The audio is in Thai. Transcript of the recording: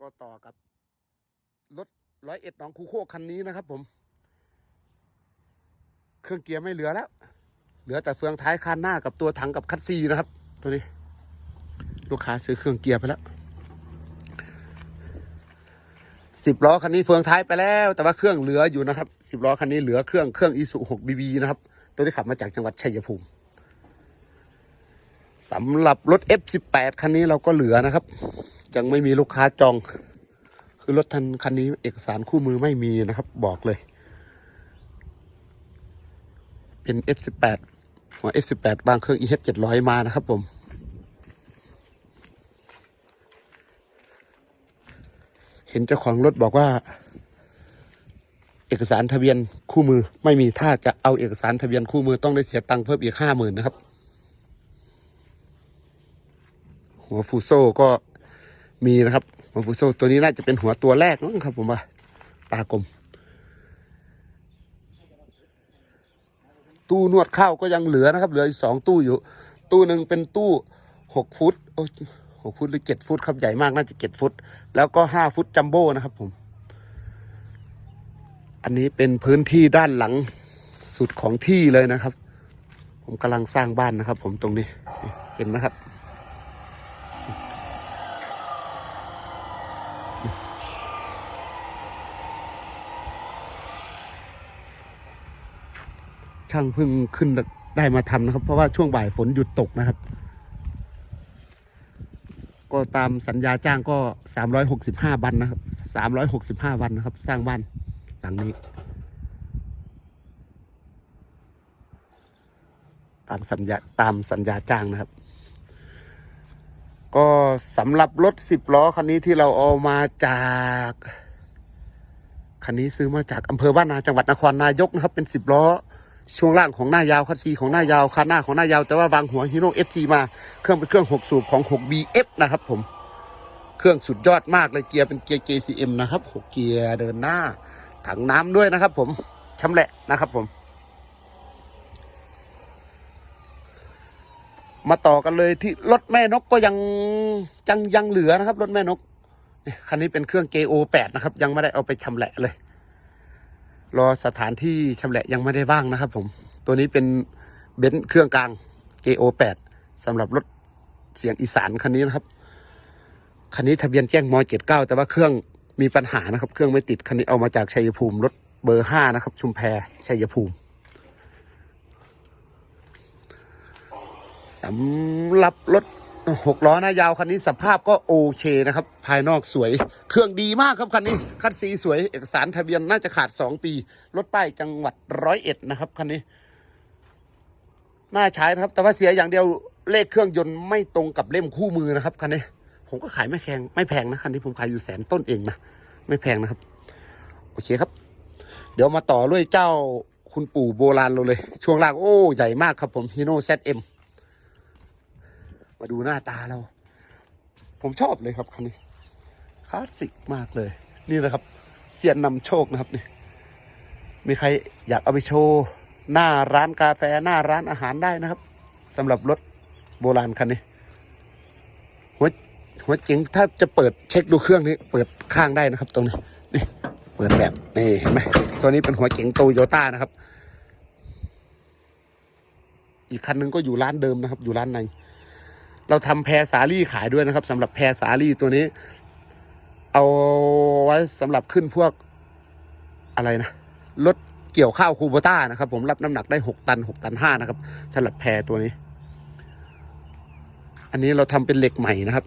ก็ต่อกับรถร้อยเอ็ดน้องคูโคกคันนี้นะครับ ผม เครื่องเกียร์ไม่เหลือแล้ว เหลือแต่เฟืองท้ายคันหน้ากับตัวถังกับคัตซีนะครับ ตัวนี้ ลูกค้าซื้อเครื่องเกียร์ไปแล้วสิบล้อคันนี้เฟืองท้ายไปแล้ว แต่ว่าเครื่องเหลืออยู่นะครับสิบล้อคันนี้เหลือเครื่องเครื่องอีสุหกบีบีนะครับตัวที่ขับมาจากจังหวัดชัยภูมิสำหรับรถ F18 คันนี้เราก็เหลือนะครับ ยังไม่มีลูกค้าจอง คือรถทันคันนี้เอกสารคู่มือไม่มีนะครับ บอกเลย เป็น F18 หัว F18 บางเครื่อง EH 700 มานะครับผมเห็นเจ้าของรถบอกว่า เอกสารทะเบียนคู่มือ ไม่มีถ้าจะเอาเอกสารทะเบียนคู่มือต้องได้เสียตังค์เพิ่มอีกห้าหมื่นนะครับ หัวฟูโซก็ มีนะครับหัวฟูโซตัวนี้น่าจะเป็นหัวตัวแรกมั้งครับ ผมว่าตากลม ตู้นวดข้าวก็ยังเหลือนะครับ เหลืออีกสองตู้อยู่ ตู้หนึ่งเป็นตู้หกฟุตโอ้หกฟุตหรือเจ็ดฟุตครับใหญ่มากน่าจะเจ็ดฟุต แล้วก็ห้าฟุตจัมโบ้นะครับ ผม อันนี้เป็นพื้นที่ด้านหลังสุดของที่เลยนะครับ ผมกำลังสร้างบ้านนะครับ ผมตรงนี้เห็นนะครับ ช่างเพิ่งขึ้นได้มาทำนะครับ เพราะว่าช่วงบ่ายฝนหยุดตกนะครับ ก็ตามสัญญาจ้างก็สามร้อยหกสิบห้าวันนะครับสามร้อยหกสิบห้าวันนะครับ สร้างบ้านหลังนี้ ตามสัญญาตามสัญญาจ้างนะครับ ก็สำหรับรถสิบล้อคันนี้ที่เราเอามาจากคันนี้ซื้อมาจากอำเภอบ้านนาจังหวัดนครนายกนะครับ เป็นสิบล้อ ช่วงล่างของหน้ายาวคันซีของหน้ายาวคันหน้าของหน้ายาว แต่ว่าวางหัวฮีโร่เอฟซีมาเครื่องเป็นเครื่องหกสูบของ 6BF นะครับผมเครื่องสุดยอดมากเลยเกียร์เป็นเกียร์ JCM นะครับหกเกียร์เดินหน้า ถังน้ำด้วยนะครับ ผมชำแหละนะครับผม มาต่อกันเลยที่รถแม่นกก็ยังยังยังเหลือนะครับรถแม่นกคันนี้เป็นเครื่อง JO8 นะครับ ยังไม่ได้เอาไปชำแหละเลย รอสถานที่ชำแหละยังไม่ได้ว่างนะครับผม ตัวนี้เป็นเบนซ์เครื่องกลาง JO8 สำหรับรถเสียงอีสานคันนี้นะครับ คันนี้ทะเบียนแจ้งม 79 แต่ว่าเครื่องมีปัญหานะครับ เครื่องไม่ติดคันนี้เอามาจากชัยภูมิรถเบอร์5นะครับ ชุมแพชัยภูมิสำหรับรถ หกล้อหน้ายาวคันนี้สภาพก็โอเคนะครับ ภายนอกสวย เครื่องดีมากครับคันนี้ คันสีสวย เอกสารทะเบียนน่าจะขาด2ปี รถป้ายจังหวัดร้อยเอ็ดนะครับคันนี้ น่าใช้นะครับ แต่ว่าเสียอย่างเดียวเลขเครื่องยนต์ไม่ตรงกับเล่มคู่มือนะครับคันนี้ ผมก็ขายไม่แพงไม่แพงนะคันนี้ผมขายอยู่แสนต้นเองนะไม่แพงนะครับ โอเคครับ เดี๋ยวมาต่อด้วยเจ้าคุณปู่โบราณเราเลย ช่วงล่างโอ้ใหญ่มากครับผมฮีโน่เซเอ็ม มาดูหน้าตาเรา ผมชอบเลยครับคันนี้คลาสสิกมากเลย นี่นะครับเสียนนำโชคนะครับนี่มีใครอยากเอาไปโชว์หน้าร้านกาแฟหน้าร้านอาหารได้นะครับสำหรับรถโบราณคันนี้หัวหัวเจ๋งถ้าจะเปิดเช็คดูเครื่องนี้ เปิดข้างได้นะครับ ตรงนี้นี่เปิดแบบนี่เห็นไหมตัวนี้เป็นหัวเจ๋งโตโยต้านะครับ อีกคันหนึงก็อยู่ร้านเดิมนะครับ อยู่ร้านใน เราทำแพรสาลี่ขายด้วยนะครับสำหรับแพรสาลี่ตัวนี้ เอาไว้สำหรับขึ้นพวกอะไรนะรถเกี่ยวข้าวคูโบต้านะครับ ผมรับน้ำหนักได้หกตันหกตันห้านะครับสำหรับแพรตัวนี้ อันนี้เราทำเป็นเหล็กใหม่นะครับ